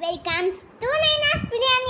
Welcome to Naina's Biryani.